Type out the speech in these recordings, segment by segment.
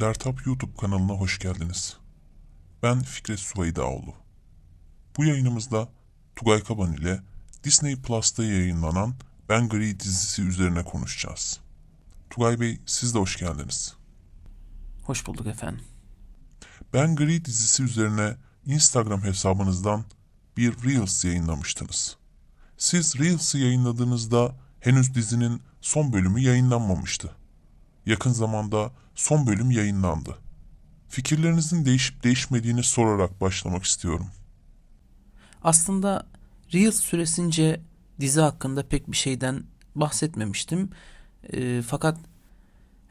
Dertap YouTube kanalına hoş geldiniz. Ben Fikret Suvaydaoğlu. Bu yayınımızda Tugay Kaban ile Disney Plus'ta yayınlanan Ben Gri dizisi üzerine konuşacağız. Tugay Bey siz de hoş geldiniz. Hoş bulduk efendim. Ben Gri dizisi üzerine Instagram hesabınızdan bir Reels yayınlamıştınız. Siz Reels'ı yayınladığınızda henüz dizinin son bölümü yayınlanmamıştı. Yakın zamanda son bölüm yayınlandı. Fikirlerinizin değişip değişmediğini sorarak başlamak istiyorum. Aslında Reels süresince dizi hakkında pek bir şeyden bahsetmemiştim. Ee, fakat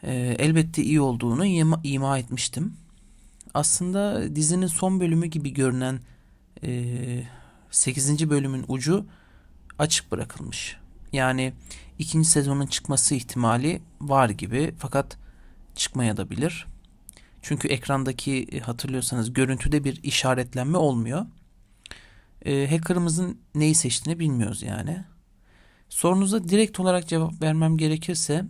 e, elbette iyi olduğunu ima, ima etmiştim. Aslında dizinin son bölümü gibi görünen e, 8. bölümün ucu açık bırakılmış. Yani ikinci sezonun çıkması ihtimali var gibi fakat çıkmaya da bilir. Çünkü ekrandaki e, hatırlıyorsanız görüntüde bir işaretlenme olmuyor. E, hacker'ımızın neyi seçtiğini bilmiyoruz yani. Sorunuza direkt olarak cevap vermem gerekirse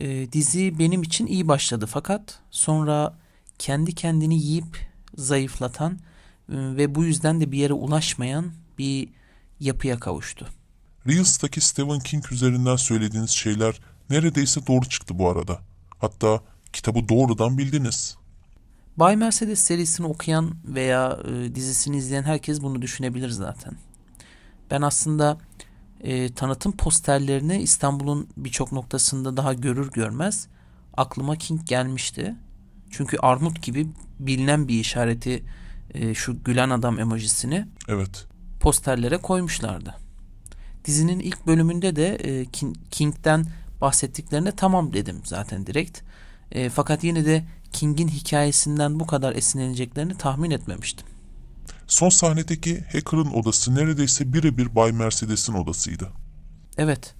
e, dizi benim için iyi başladı fakat sonra kendi kendini yiyip zayıflatan e, ve bu yüzden de bir yere ulaşmayan bir yapıya kavuştu. Reels'taki Stephen King üzerinden söylediğiniz şeyler neredeyse doğru çıktı bu arada. Hatta kitabı doğrudan bildiniz. Bay Mercedes serisini okuyan veya e, dizisini izleyen herkes bunu düşünebilir zaten. Ben aslında e, tanıtım posterlerini İstanbul'un birçok noktasında daha görür görmez aklıma King gelmişti. Çünkü armut gibi bilinen bir işareti e, şu gülen adam emojisini Evet. posterlere koymuşlardı. Dizinin ilk bölümünde de e, King- King'den bahsettiklerine tamam dedim zaten direkt. E, fakat yine de King'in hikayesinden bu kadar esinleneceklerini tahmin etmemiştim. Son sahnedeki hacker'ın odası neredeyse birebir Bay Mercedes'in odasıydı. Evet,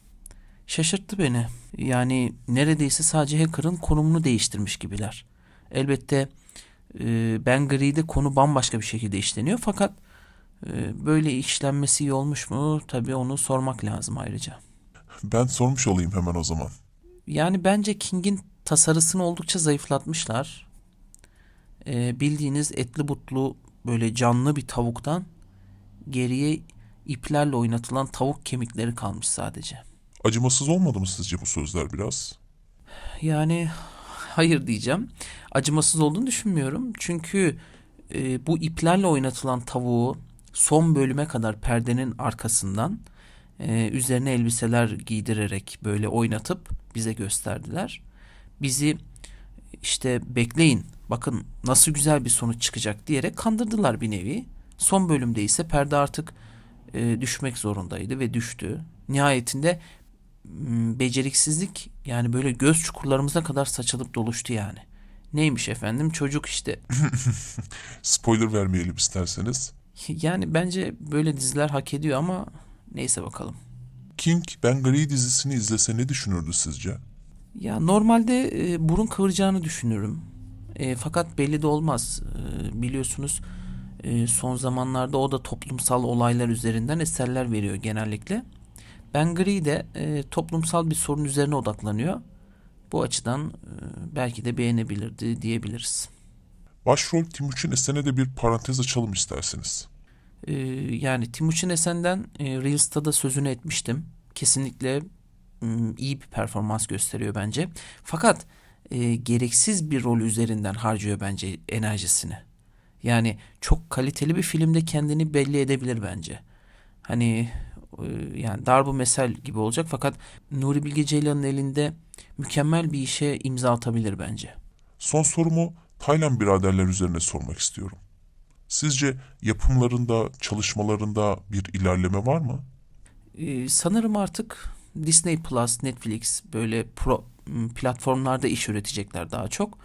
şaşırttı beni. Yani neredeyse sadece hacker'ın konumunu değiştirmiş gibiler. Elbette e, Ben Gri'de konu bambaşka bir şekilde işleniyor fakat böyle işlenmesi iyi olmuş mu? Tabii onu sormak lazım ayrıca. Ben sormuş olayım hemen o zaman. Yani bence King'in tasarısını oldukça zayıflatmışlar. Ee, bildiğiniz etli butlu böyle canlı bir tavuktan geriye iplerle oynatılan tavuk kemikleri kalmış sadece. Acımasız olmadı mı sizce bu sözler biraz? Yani hayır diyeceğim. Acımasız olduğunu düşünmüyorum. Çünkü e, bu iplerle oynatılan tavuğu son bölüme kadar perdenin arkasından e, üzerine elbiseler giydirerek böyle oynatıp bize gösterdiler. Bizi işte bekleyin bakın nasıl güzel bir sonuç çıkacak diyerek kandırdılar bir nevi. Son bölümde ise perde artık e, düşmek zorundaydı ve düştü. Nihayetinde beceriksizlik yani böyle göz çukurlarımıza kadar saçılıp doluştu yani. Neymiş efendim çocuk işte. Spoiler vermeyelim isterseniz. Yani bence böyle diziler hak ediyor ama neyse bakalım. King Ben Gri dizisini izlese ne düşünürdü sizce? Ya normalde e, burun kıvıracağını düşünürüm. E, fakat belli de olmaz. E, biliyorsunuz e, son zamanlarda o da toplumsal olaylar üzerinden eserler veriyor genellikle. Ben Gri de e, toplumsal bir sorun üzerine odaklanıyor. Bu açıdan e, belki de beğenebilirdi diyebiliriz. Başrol Timuçin Esen'e de bir parantez açalım isterseniz. E, yani Timuçin Esen'den e, Reels'ta da sözünü etmiştim. Kesinlikle iyi bir performans gösteriyor bence. Fakat e, gereksiz bir rol üzerinden harcıyor bence enerjisini. Yani çok kaliteli bir filmde kendini belli edebilir bence. Hani e, yani darbu mesel gibi olacak fakat Nuri Bilge Ceylan'ın elinde mükemmel bir işe imza atabilir bence. Son sorumu Taylan biraderler üzerine sormak istiyorum. Sizce yapımlarında, çalışmalarında bir ilerleme var mı? Ee, sanırım artık Disney Plus, Netflix böyle pro, platformlarda iş üretecekler daha çok.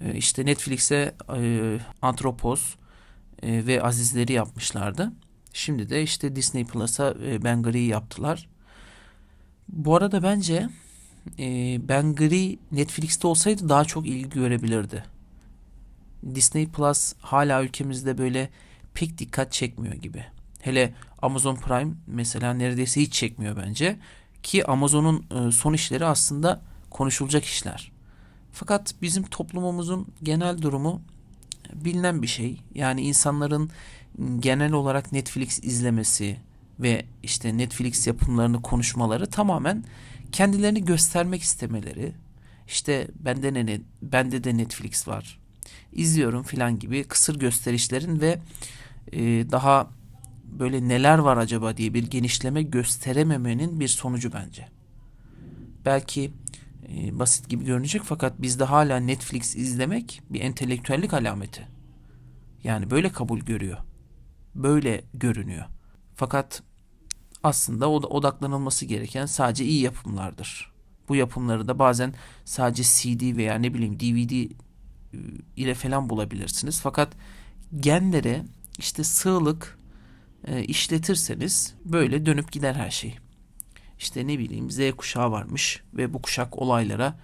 Ee, işte Netflix'e e, Antropos e, ve Azizleri yapmışlardı. Şimdi de işte Disney Plus'a e, Ben yaptılar. Bu arada bence e, Ben Netflix'te olsaydı daha çok ilgi görebilirdi. Disney Plus hala ülkemizde böyle pek dikkat çekmiyor gibi. Hele Amazon Prime mesela neredeyse hiç çekmiyor bence. Ki Amazon'un e, son işleri aslında konuşulacak işler. Fakat bizim toplumumuzun genel durumu bilinen bir şey. Yani insanların genel olarak Netflix izlemesi ve işte Netflix yapımlarını konuşmaları tamamen kendilerini göstermek istemeleri. İşte bende ne bende de Netflix var. İzliyorum filan gibi kısır gösterişlerin ve e, daha böyle neler var acaba diye bir genişleme gösterememenin bir sonucu bence. Belki e, basit gibi görünecek fakat bizde hala Netflix izlemek bir entelektüellik alameti. Yani böyle kabul görüyor. Böyle görünüyor. Fakat aslında od- odaklanılması gereken sadece iyi yapımlardır. Bu yapımları da bazen sadece CD veya ne bileyim DVD ile falan bulabilirsiniz. Fakat genlere işte sığlık e, işletirseniz böyle dönüp gider her şey. İşte ne bileyim Z kuşağı varmış ve bu kuşak olaylara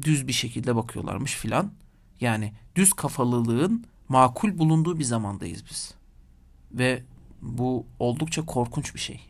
düz bir şekilde bakıyorlarmış filan. Yani düz kafalılığın makul bulunduğu bir zamandayız biz. Ve bu oldukça korkunç bir şey.